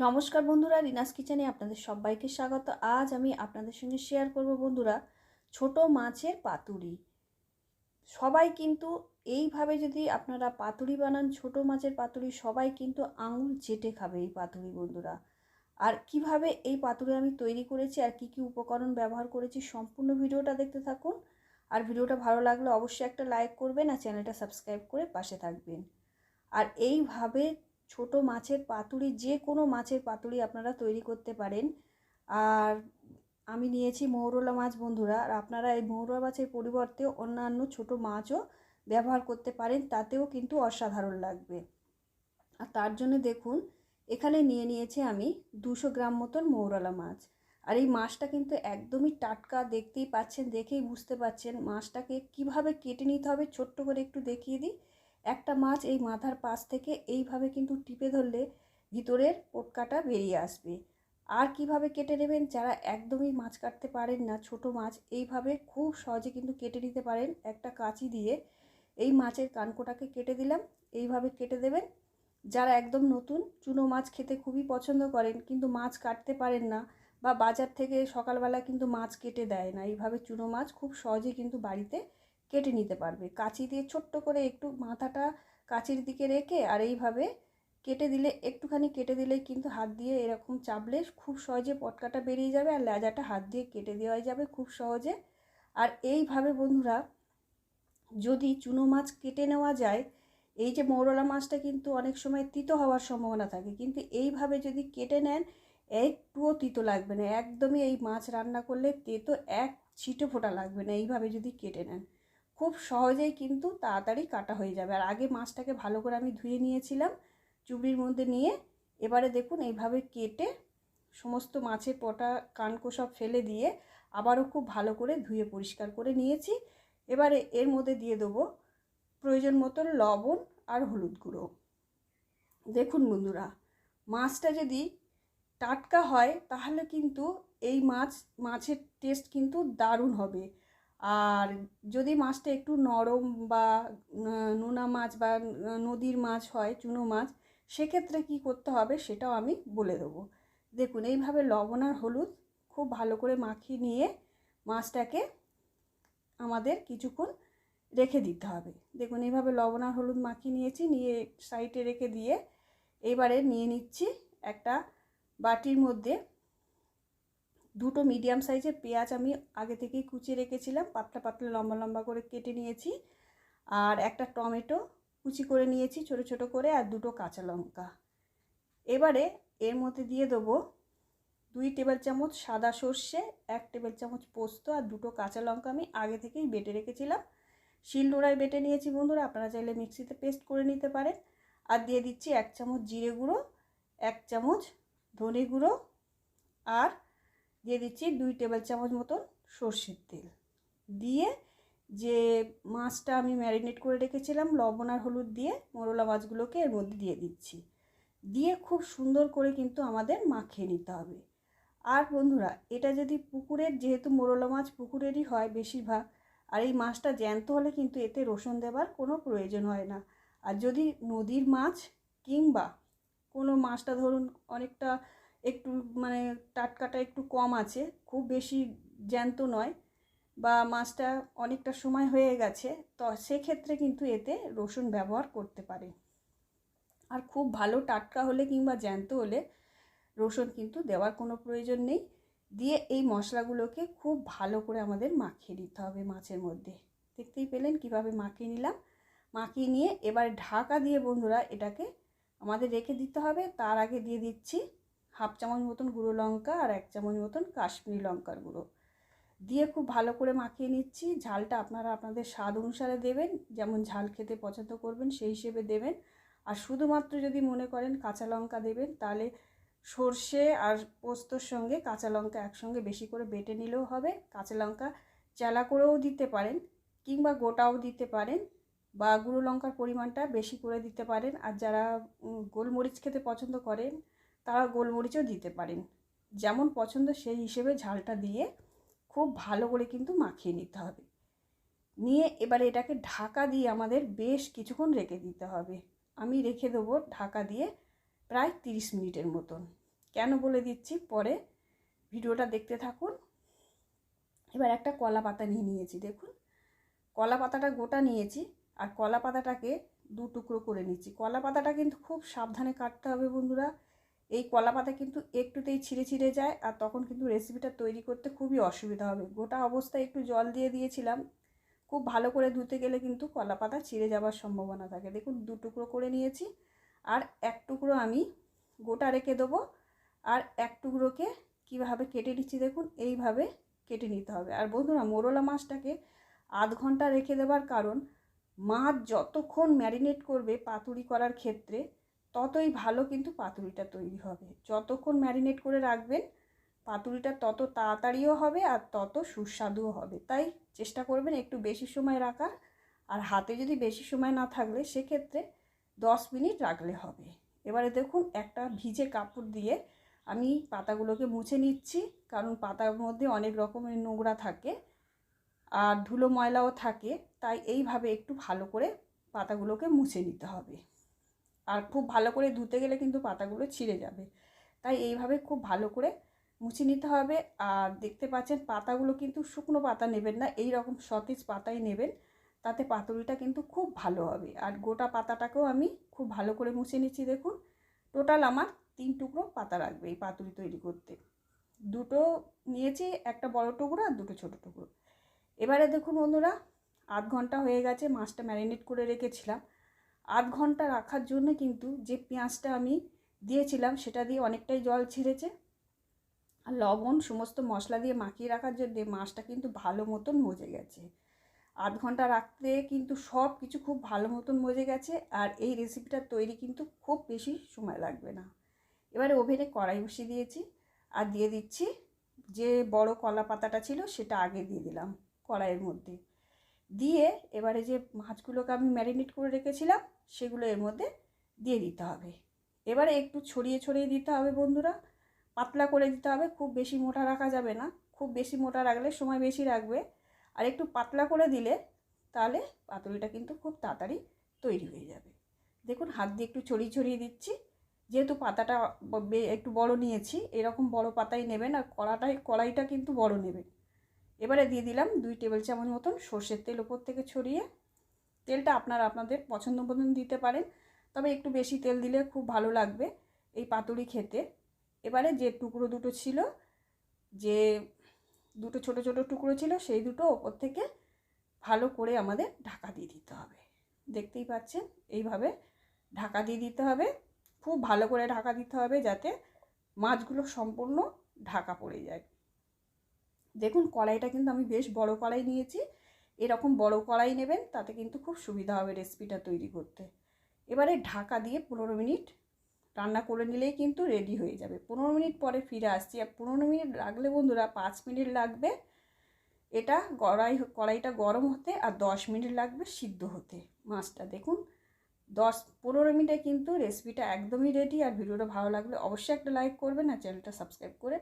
নমস্কার বন্ধুরা, রিনাস কিচেনে আপনাদের সবাইকে স্বাগত। আজ আমি আপনাদের সঙ্গে শেয়ার করব বন্ধুরা ছোট মাছের পাতুরি। সবাই কিন্তু এইভাবে যদি আপনারা পাতুরি বানান, ছোট মাছের পাতুরি, সবাই কিন্তু আঙুল চেটে খাবে এই পাতুরি বন্ধুরা। আর কীভাবে এই পাতুরি আমি তৈরি করেছি আর কি কি উপকরণ ব্যবহার করেছি সম্পূর্ণ ভিডিওটা দেখতে থাকুন। আর ভিডিওটা ভালো লাগলে অবশ্যই একটা লাইক করবেন আর চ্যানেলটা সাবস্ক্রাইব করে পাশে থাকবেন। আর এইভাবে ছোট মাছের পাতুরি, যে কোনো মাছের পাতুরি আপনারা তৈরি করতে পারেন। আর আমি নিয়েছি মৌরলা মাছ বন্ধুরা, আর আপনারা এই মৌরলা মাছের পরিবর্তে অন্যান্য ছোট মাছও ব্যবহার করতে পারেন, তাতেও কিন্তু অসাধারণ লাগবে। আর তার জন্য দেখুন, এখানে নিয়ে নিয়েছি আমি দুশো গ্রাম মতন মৌরলা মাছ। আর এই মাছটা কিন্তু একদমই টাটকা, দেখতেই পাচ্ছেন, দেখেই বুঝতে পাচ্ছেন মাছটাকে কীভাবে কেটে নিতে হবে, ছোট্ট করে একটু দেখিয়ে দিই। একটা মাছ এই মাথার পাশ থেকে এইভাবে কিন্তু টিপে ধরলে ভিতরের পোটকাটা বেরিয়ে আসবে। আর কীভাবে কেটে নেবেন যারা একদমই মাছ কাটতে পারেন না, ছোট মাছ, এইভাবে খুব সহজে কিন্তু কেটে নিতে পারেন একটা কাঁচি দিয়ে। এই মাছের কানকোটাকে কেটে দিলাম, এইভাবে কেটে দেবেন। যারা একদম নতুন, চুনো মাছ খেতে খুবই পছন্দ করেন কিন্তু মাছ কাটতে পারেন না বা বাজার থেকে সকালবেলা কিন্তু মাছ কেটে দেয় না, এইভাবে চুনো মাছ খুব সহজে কিন্তু বাড়িতে কেটে নিতে পারবে। কাঁচি দিয়ে ছোট্ট করে একটু মাথাটা কাঁচির দিকে রেখে আর এইভাবে কেটে দিলে, একটুখানি কেটে দিলে কিন্তু হাত দিয়ে এরকম চাপলে খুব সহজে পটকাটা বেরিয়ে যাবে আর লেজাটা হাত দিয়ে কেটে দেওয়া যাবে খুব সহজে। আর এইভাবে বন্ধুরা যদি চুনো মাছ কেটে নেওয়া যায়, এই যে মৌরলা মাছটা কিন্তু অনেক সময় তিতো হওয়ার সম্ভাবনা থাকে, কিন্তু এইভাবে যদি কেটে নেন, একটুও তিতো লাগবে না। একদমই এই মাছ রান্না করলে তেতো এক ছিটে ফোটা লাগবে না, এইভাবে যদি কেটে নেন। খুব সহজেই কিন্তু তাড়াতাড়ি কাটা হয়ে যাবে। আর আগে মাছটাকে ভালো করে আমি ধুয়ে নিয়েছিলাম, চুবড়ির মধ্যে নিয়ে। এবারে দেখুন এইভাবে কেটে সমস্ত মাছের পটা, কানকো সব ফেলে দিয়ে আবারও খুব ভালো করে ধুয়ে পরিষ্কার করে নিয়েছি। এবারে এর মধ্যে দিয়ে দেবো প্রয়োজন মতন লবণ আর হলুদ গুঁড়ো। দেখুন বন্ধুরা, মাছটা যদি টাটকা হয় তাহলে কিন্তু এই মাছ, মাছের টেস্ট কিন্তু দারুণ হবে। আর যদি মাছটা একটু নরম বা নোনা মাছ বা নদীর মাছ হয়, চুনো মাছ, সেক্ষেত্রে কি করতে হবে সেটাও আমি বলে দেবো। দেখুন, এইভাবে লবণ আর হলুদ খুব ভালো করে মাখিয়ে নিয়ে মাছটাকে আমাদের কিছুক্ষণ রেখে দিতে হবে। দেখুন, এইভাবে লবণ আর হলুদ মাখিয়ে নিয়েছি, নিয়ে সাইডে রেখে দিয়ে এবারে নিয়ে নিচ্ছি একটা বাটির মধ্যে। দুটো মিডিয়াম সাইজের পেঁয়াজ আমি আগে থেকেই কুচিয়ে রেখেছিলাম, পাতলা পাতলা লম্বা লম্বা করে কেটে নিয়েছি। আর একটা টমেটো কুচি করে নিয়েছি ছোট ছোট করে আর দুটো কাঁচা লঙ্কা। এবারে এর মধ্যে দিয়ে দেবো দুই টেবিল চামচ সাদা সর্ষে, এক টেবিল চামচ পোস্ত আর দুটো কাঁচা লঙ্কা আমি আগে থেকেই বেটে রেখেছিলাম। শিলনোড়ায় বেটে নিয়েছি বন্ধুরা, আপনারা চাইলে মিক্সিতে পেস্ট করে নিতে পারেন। আর দিয়ে দিচ্ছি এক চামচ জিরে গুঁড়ো, এক চামচ ধনে গুঁড়ো আর দিয়ে দিচ্ছি দুই টেবিল চামচ মতন সর্ষের তেল। দিয়ে যে মাছটা আমি ম্যারিনেট করে রেখেছিলাম, লবণ আর হলুদ দিয়ে মরলা মাছগুলোকে এর মধ্যে দিয়ে দিচ্ছি। দিয়ে খুব সুন্দর করে কিন্তু আমাদের মাখিয়ে নিতে হবে। আর বন্ধুরা, এটা যদি পুকুরের, যেহেতু মোরলা মাছ পুকুরেরই হয় বেশিরভাগ, আর এই মাছটা জ্যান্ত হলে কিন্তু এতে রসুন দেবার কোনো প্রয়োজন হয় না। আর যদি নদীর মাছ কিংবা কোনো মাছটা ধরুন অনেকটা একটু মানে টাটকাটা একটু কম আছে, খুব বেশি জ্যান্ত নয় বা মাছটা অনেকটা সময় হয়ে গেছে, তো সেক্ষেত্রে কিন্তু এতে রসুন ব্যবহার করতে পারে। আর খুব ভালো টাটকা হলে কিংবা জ্যান্ত হলে রসুন কিন্তু দেওয়ার কোনো প্রয়োজন নেই। দিয়ে এই মশলাগুলোকে খুব ভালো করে আমাদের মাখিয়ে নিতে হবে মাছের মধ্যে। দেখতেই পেলেন কীভাবে মাখিয়ে নিলাম। মাখিয়ে নিয়ে এবার ঢাকা দিয়ে বন্ধুরা এটাকে আমাদের রেখে দিতে হবে। তার আগে দিয়ে দিচ্ছি হাফ চামচ মতন গুঁড়ো লঙ্কা আর এক চামচ মতন কাশ্মীরি লঙ্কার গুঁড়ো। দিয়ে খুব ভালো করে মাখিয়ে নিচ্ছি। ঝালটা আপনারা আপনাদের স্বাদ অনুসারে দেবেন, যেমন ঝাল খেতে পছন্দ করবেন সেই হিসেবে দেবেন। আর শুধুমাত্র যদি মনে করেন কাঁচা লঙ্কা দেবেন, তাহলে সর্ষে আর পোস্তর সঙ্গে কাঁচা লঙ্কা একসঙ্গে বেশি করে বেটে নিলেও হবে। কাঁচা লঙ্কা চেলা করেও দিতে পারেন কিংবা গোটাও দিতে পারেন বা গুঁড়ো লঙ্কার পরিমাণটা বেশি করে দিতে পারেন। আর যারা গোলমরিচ খেতে পছন্দ করেন তারা গোলমরিচও দিতে পারেন। যেমন পছন্দ সেই হিসেবে ঝালটা দিয়ে খুব ভালো করে কিন্তু মাখিয়ে নিতে হবে। নিয়ে এবারে এটাকে ঢাকা দিয়ে আমাদের বেশ কিছুক্ষণ রেখে দিতে হবে। আমি রেখে দেবো ঢাকা দিয়ে প্রায় তিরিশ মিনিটের মতন। কেন বলে দিচ্ছি? পরে ভিডিওটা দেখতে থাকুন। এবার একটা কলা পাতা নিয়ে নিয়েছি, দেখুন। কলা পাতাটা গোটা নিয়েছি আর কলা পাতাটাকে দু টুকরো করে নিচ্ছি। কলা পাতাটা কিন্তু খুব সাবধানে কাটতে হবে বন্ধুরা। এই কলা পাতা কিন্তু একটুতেই ছিঁড়ে ছিঁড়ে যায় আর তখন কিন্তু রেসিপিটা তৈরি করতে খুবই অসুবিধা হবে। গোটা অবস্থায় একটু জল দিয়ে দিয়েছিলাম। খুব ভালো করে ধুতে গেলে কিন্তু কলা পাতা ছিঁড়ে যাওয়ার সম্ভাবনা থাকে। দেখুন, দু টুকরো করে নিয়েছি আর এক টুকরো আমি গোটা রেখে দেবো আর এক টুকরোকে কীভাবে কেটে নিচ্ছি দেখুন, এইভাবে কেটে নিতে হবে। আর বন্ধুরা, মোরলা মাছটাকে আধ ঘণ্টা রেখে দেওয়ার কারণ, মাছ যতক্ষণ ম্যারিনেট করবে পাতুরি করার ক্ষেত্রে ততই ভালো কিন্তু পাতুরিটা তৈরি হবে। যতক্ষণ ম্যারিনেট করে রাখবেন, পাতুরিটা তত তাড়াতাড়িও হবে আর তত সুস্বাদুও হবে। তাই চেষ্টা করবেন একটু বেশি সময় রাখার। আর হাতে যদি বেশি সময় না থাকলে সেক্ষেত্রে দশ মিনিট রাখলে হবে। এবারে দেখুন, একটা ভিজে কাপড় দিয়ে আমি পাতাগুলোকে মুছে নিচ্ছি। কারণ পাতার মধ্যে অনেক রকমের নোংরা থাকে আর ধুলো ময়লাও থাকে। তাই এইভাবে একটু ভালো করে পাতাগুলোকে মুছে নিতে হবে। আর খুব ভালো করে ধুতে গেলে কিন্তু পাতাগুলো ছিঁড়ে যাবে। তাই এইভাবে খুব ভালো করে মুছে নিতে হবে। আর দেখতে পাচ্ছেন পাতাগুলো কিন্তু শুকনো পাতা নেবেন না, এই রকম সতেজ পাতাই নেবেন, তাতে পাতুরিটা কিন্তু খুব ভালো হবে। আর গোটা পাতাটাকেও আমি খুব ভালো করে মুছে নিচ্ছি দেখুন। টোটাল আমার তিন টুকরো পাতা লাগবে এই পাতুরি তৈরি করতে। দুটো নিয়েছি, একটা বড় টুকরো আর দুটো ছোটো টুকরো। এবারে দেখুন বন্ধুরা, আধ ঘণ্টা হয়ে গেছে মাছটা ম্যারিনেট করে রেখেছিলাম। আধ ঘণ্টা রাখার জন্য কিন্তু যে পেঁয়াজটা আমি দিয়েছিলাম, সেটা দিয়ে অনেকটাই জল ছেড়েছে। আর লবণ, সমস্ত মশলা দিয়ে মাখিয়ে রাখার জন্য মাছটা কিন্তু ভালো মতন মজে গেছে। আধ ঘণ্টা রাখতে কিন্তু সব কিছু খুব ভালো মতন মজে গেছে আর এই রেসিপিটা তৈরি কিন্তু খুব বেশি সময় লাগবে না। এবারে ওভেনে কড়াই বসিয়ে দিয়েছি আর দিয়ে দিচ্ছি যে বড় কলা পাতাটা ছিল, সেটা আগে দিয়ে দিলাম কড়াইয়ের মধ্যে। দিয়ে এবারে যে মাছগুলোকে আমি ম্যারিনেট করে রেখেছিলাম সেগুলো এর মধ্যে দিয়ে দিতে হবে। এবারে একটু ছড়িয়ে ছড়িয়ে দিতে হবে বন্ধুরা। পাতলা করে দিতে হবে, খুব বেশি মোটা রাখা যাবে না। খুব বেশি মোটা রাখলে সময় বেশি রাখবে। আর একটু পাতলা করে দিলে তাহলে পাতুরিটা কিন্তু খুব তাড়াতাড়ি তৈরি হয়ে যাবে। দেখুন, হাত দিয়ে একটু ছড়িয়ে ছড়িয়ে দিচ্ছি। যেহেতু পাতাটা একটু বড় নিয়েছি, এরকম বড় পাতাই নেবেন আর কড়াটাই, কড়াইটা কিন্তু বড় নেবেন। এবারে দিয়ে দিলাম দুই টেবিল চামচ মতন সর্ষের তেল ওপর থেকে ছড়িয়ে তেলটা আপনারা আপনাদের পছন্দ মতন দিতে পারেন। তবে একটু বেশি তেল দিলে খুব ভালো লাগবে এই পাতুরি খেতে। এবারে যে টুকরো দুটো ছিল, যে দুটো ছোট ছোট টুকরো ছিল, সেই দুটো ওপর থেকে ভালো করে আমাদের ঢাকা দিয়ে দিতে হবে। দেখতেই পাচ্ছেন, এইভাবে ঢাকা দিয়ে দিতে হবে। খুব ভালো করে ঢাকা দিতে হবে যাতে মাছগুলো সম্পূর্ণ ঢাকা পড়ে যায়। দেখুন, কড়াইটা কিন্তু আমি বেশ বড় কড়াই নিয়েছি। এরকম বড় কড়াই নেবেন, তাতে কিন্তু খুব সুবিধা হবে রেসিপিটা তৈরি করতে। এবারে ঢাকা দিয়ে পনেরো মিনিট রান্না করে নিলেই কিন্তু রেডি হয়ে যাবে। পনেরো মিনিট পরে ফিরে আসছি। আর পনেরো মিনিট লাগলে বন্ধুরা, পাঁচ মিনিট লাগবে এটা কড়াই কড়াইটা গরম হতে আর দশ মিনিট লাগবে সিদ্ধ হতে। মাছটা দেখুন, দশ, পনেরো মিনিটে কিন্তু রেসিপিটা একদমই রেডি আর ভিডিওটা ভালো লাগলে অবশ্যই একটা লাইক করবেন আর চ্যানেলটা সাবস্ক্রাইব করে